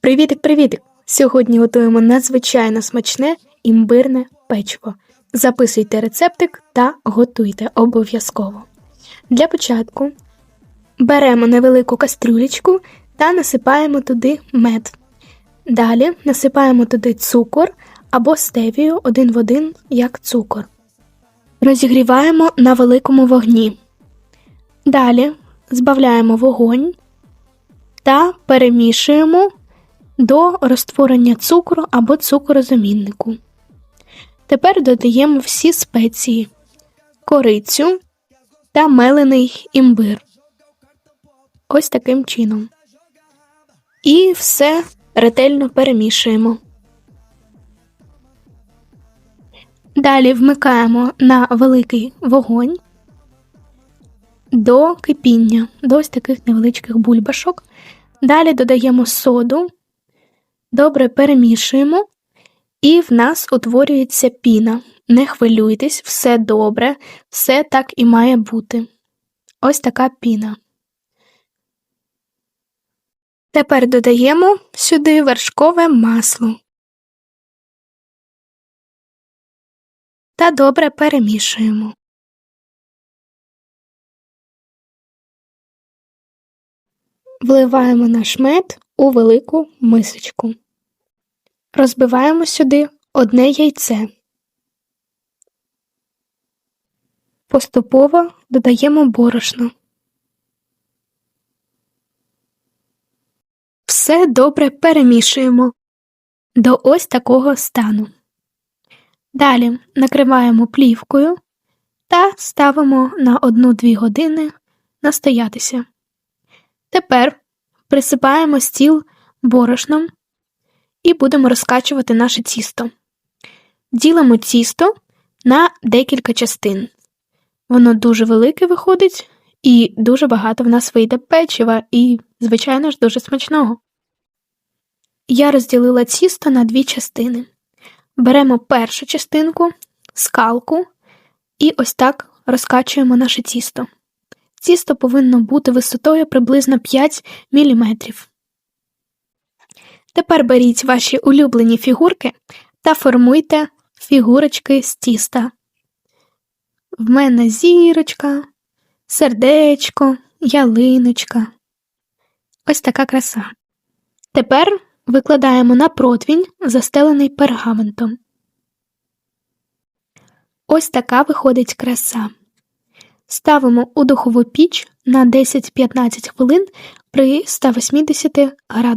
Привітик, привітик! Сьогодні готуємо надзвичайно смачне імбирне печиво. Записуйте рецептик та готуйте обов'язково. Для початку беремо невелику кастрюлечку та насипаємо туди мед. Далі насипаємо туди цукор або стевію один в один, як цукор. Розігріваємо на великому вогні. Далі збавляємо вогонь та перемішуємо до розтворення цукру або цукорозаміннику. Тепер додаємо всі спеції, корицю та мелений імбир. Ось таким чином. І все ретельно перемішуємо. Далі вмикаємо на великий вогонь до кипіння, до ось таких невеличких бульбашок. Далі додаємо соду, добре перемішуємо, і в нас утворюється піна. Не хвилюйтесь, все добре, все так і має бути. Ось така піна. Тепер додаємо сюди вершкове масло. Та добре перемішуємо. Вливаємо наш мед у велику мисочку. Розбиваємо сюди одне яйце. Поступово додаємо борошно. Все добре перемішуємо до ось такого стану. Далі накриваємо плівкою та ставимо на 1-2 години настоятися. Тепер присипаємо стіл борошном і будемо розкачувати наше тісто. Ділимо тісто на декілька частин. Воно дуже велике виходить, і дуже багато в нас вийде печива, і, звичайно ж, дуже смачного. Я розділила тісто на дві частини. Беремо першу частинку, скалку, і ось так розкачуємо наше тісто. Тісто повинно бути висотою приблизно 5 мм. Тепер беріть ваші улюблені фігурки та формуйте фігурочки з тіста. В мене зірочка, сердечко, ялиночка. Ось така краса. Тепер викладаємо на противінь, застелений пергаментом. Ось така виходить краса. Ставимо у духову піч на 10-15 хвилин при 180 градусах.